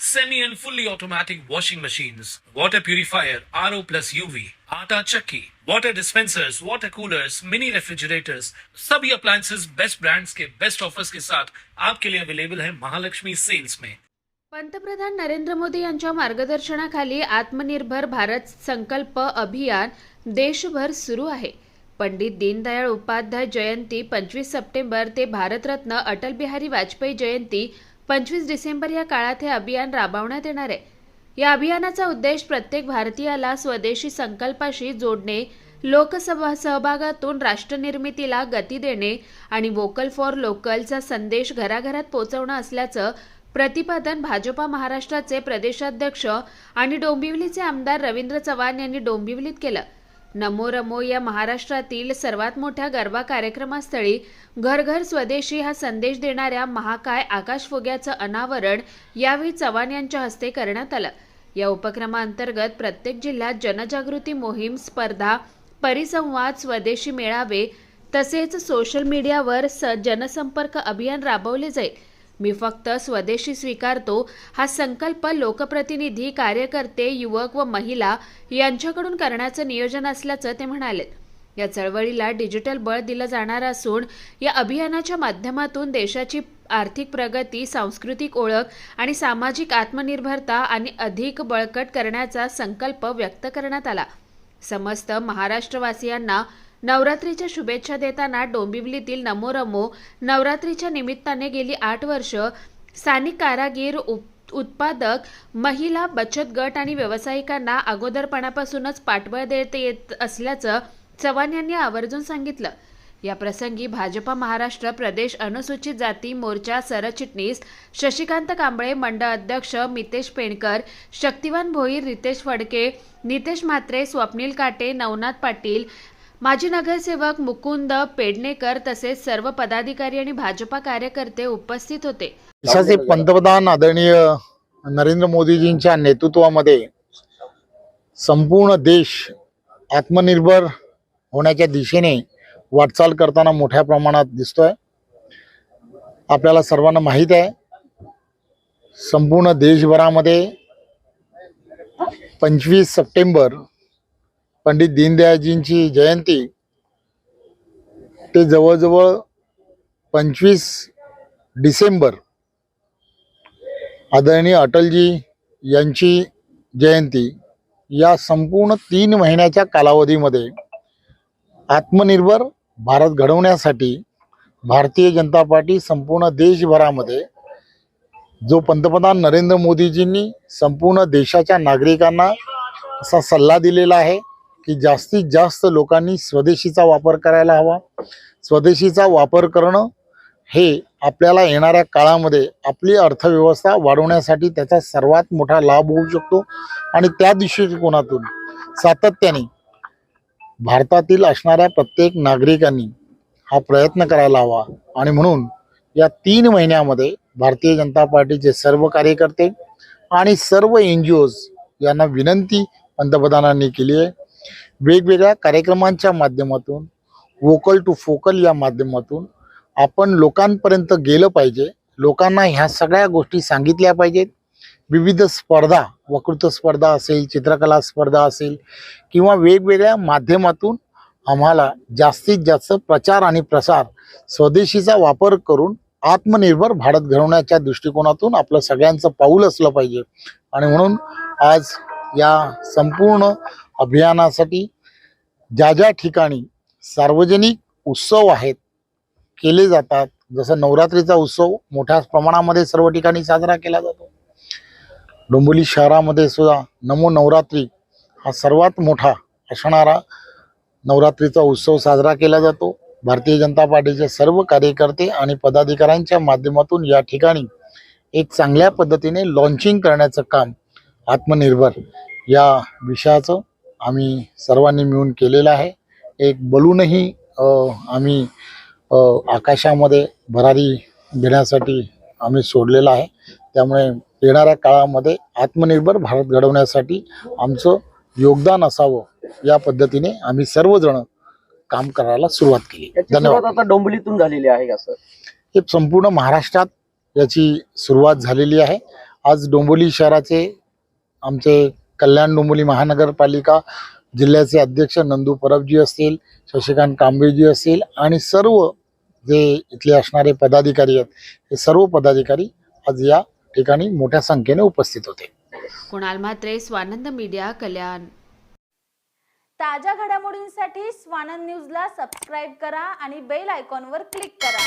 semi and fully automatic washing machines, water purifier, RO plus UV, आटा chakki, water dispensers, water coolers, mini refrigerators, सभी appliances best brands के best offers के साथ आपके लिए available है महालक्ष्मी सेल्स में पंतप्रधान नरेंद्र मोदी यांच्या मार्गदर्शनाखाली आत्मनिर्भर भारत संकल्प अभियान देशभर सुरू आहे. पंडित दीनदयाळ उपाध्याय जयंती पंचवीस सप्टेंबर ते भारतरत्न अटल बिहारी वाजपेयी जयंती पंचवीस डिसेंबर या काळात हे अभियान राबवण्यात येणार आहे. या अभियानाचा उद्देश प्रत्येक भारतीयाला स्वदेशी संकल्पाशी जोडणे लोकसभा सहभागातून राष्ट्रनिर्मितीला गती देणे आणि वोकल फॉर लोकलचा संदेश घराघरात पोहोचवणं असल्याचं प्रतिपादन भाजपा महाराष्ट्राचे प्रदेशाध्यक्ष आणि डोंबिवलीचे आमदार रवींद्र चव्हाण यांनी डोंबिवलीत केलं. नमो रमो या महाराष्ट्रातील सर्वात मोठ्या गरबा कार्यक्रमास्थळी घर घर स्वदेशी हा संदेश देणाऱ्या महाकाय आकाशफुग्याचं अनावरण यावेळी चव्हाण यांच्या हस्ते करण्यात आलं. या उपक्रमाअंतर्गत प्रत्येक जिल्ह्यात जनजागृती मोहीम स्पर्धा परिसंवाद स्वदेशी मेळावे तसेच सोशल मीडियावर स जनसंपर्क अभियान राबवले जाईल. मी फक्त स्वदेशी स्वीकारतो हा संकल्प लोकप्रतिनिधी कार्यकर्ते युवक व महिला यांच्याकडून करण्याचं नियोजन असल्याचं ते म्हणाले. या चळवळीला डिजिटल बळ दिलं जाणार असून या अभियानाच्या माध्यमातून देशाची आर्थिक प्रगती सांस्कृतिक ओळख आणि सामाजिक आत्मनिर्भरता आणि अधिक बळकट करण्याचा संकल्प व्यक्त करण्यात आला. समस्त महाराष्ट्रवासियांना नवरात्रीच्या शुभेच्छा देताना डोंबिवलीतील नमोरमो नवरात्रीच्या निमित्ताने गेली आठ वर्ष स्थानिक कारागीर उप उत्पादक महिला बचत गट आणि व्यावसायिकांना अगोदरपणापासूनच पाठबळ देत येत असल्याचं चव्हाण यांनी आवर्जून सांगितलं. या प्रसंगी भाजपा महाराष्ट्र प्रदेश अनुसूचित जाती मोर्चा सरचिटणीस शशिकांत कांबळे मंडळ अध्यक्ष मितेश पेणकर शक्तिवान भोईर रितेश फडके नितेश म्हात्रे स्वप्नील काटे नवनाथ पाटील माजी नगरसेवक मुकुंद पेडणेकर तसेच सर्व पदाधिकारी आणि भाजपा कार्यकर्ते उपस्थित होते. देशाचे पंतप्रधान आदरणीय नरेंद्र मोदीजींच्या नेतृत्वामध्ये संपूर्ण देश आत्मनिर्भर होण्याच्या दिशेने वाटचाल करताना मोठ्या प्रमाणात दिसतोय. आपल्याला सर्वांना माहीत आहे संपूर्ण देशभरामध्ये पंचवीस सप्टेंबर पंडित दीनदयाळजींची जयंती. ते जवळजवळ पंचवीस डिसेंबर आदरणीय अटलजी यांची जयंती या संपूर्ण तीन महिन्याच्या कालावधीमध्ये आत्मनिर्भर भारत घडवण्यासाठी भारतीय जनता पार्टी संपूर्ण देशभरामध्ये जो पंतप्रधान नरेंद्र मोदीजींनी संपूर्ण देशाच्या नागरिकांना असा सल्ला दिलेला आहे की जास्तीत जास्त लोकांनी स्वदेशीचा वापर करायला हवा. स्वदेशीचा वापर करणं हे आपल्याला येणाऱ्या काळामध्ये आपली अर्थव्यवस्था वाढवण्यासाठी त्याचा सर्वात मोठा लाभ होऊ शकतो. आणि त्या दृष्टिकोनातून सातत्याने भारतातील असणाऱ्या प्रत्येक नागरिकांनी हा प्रयत्न करायला हवा. आणि म्हणून या तीन महिन्यामध्ये भारतीय जनता पार्टीचे सर्व कार्यकर्ते आणि सर्व एन जी ओज यांना विनंती पंतप्रधानांनी केली आहे. वेगवेगळ्या कार्यक्रमांच्या माध्यमातून वोकल टू फोकल या माध्यमातून आपण लोकांपर्यंत गेलं पाहिजे. लोकांना ह्या सगळ्या गोष्टी सांगितल्या पाहिजेत. विविध स्पर्धा वक्तृत्व स्पर्धा असेल चित्रकला स्पर्धा असेल किंवा वेगवेगळ्या माध्यमातून आम्हाला जास्तीत जास्त प्रचार आणि प्रसार स्वदेशीचा वापर करून आत्मनिर्भर भारत घडवण्याच्या दृष्टिकोनातून आपलं सगळ्यांचं पाऊल असलं पाहिजे. आणि म्हणून आज या संपूर्ण अभियानासाठी ज्या ज्या ठिकाणी सार्वजनिक उत्सव आहेत केले जातात जसं नवरात्रीचा उत्सव मोठ्या प्रमाणामध्ये सर्व ठिकाणी साजरा केला जातो. डोंबिवली शहरामध्ये सुद्धा नमो नवरात्री हा सर्वात मोठा असणारा नवरात्रीचा उत्सव साजरा केला जातो. भारतीय जनता पार्टीचे सर्व कार्यकर्ते आणि पदाधिकाऱ्यांच्या माध्यमातून या ठिकाणी एक चांगल्या पद्धतीने लॉन्चिंग करण्याचं काम आत्मनिर्भर या विषयाचं आम्ही सर्वांनी मिळून केलेलं आहे. एक बलूनही आम्ही आकाशामध्ये भरारी देण्यासाठी आम्ही सोडलेला आहे. त्यामुळे येणाऱ्या काळामध्ये आत्मनिर्भर भारत घडवण्यासाठी आमचं योगदान असावं या पद्धतीने आम्ही सर्वजण काम करायला सुरुवात केली. धन्यवाद. आता डोंबिवलीतून झालेली आहे का सर? हे संपूर्ण महाराष्ट्रात याची सुरुवात झालेली आहे. आज डोंबिवली शहराचे आमचे कल्याण डोंबिवली महानगरपालिका जिल्ह्याचे अध्यक्ष नंदू परबजी असतील शशिकांत कांबळेजी असतील आणि सर्व जे इथले असणारे पदाधिकारी आहेत हे सर्व पदाधिकारी आज या ठिकाणी मोठ्या संख्येने उपस्थित होते. कुणाल म्हात्रे स्वानंद मीडिया कल्याण. ताज्या घडामोडींसाठी स्वानंद न्यूजला सबस्क्राईब करा आणि बेल आयकॉनवर क्लिक करा.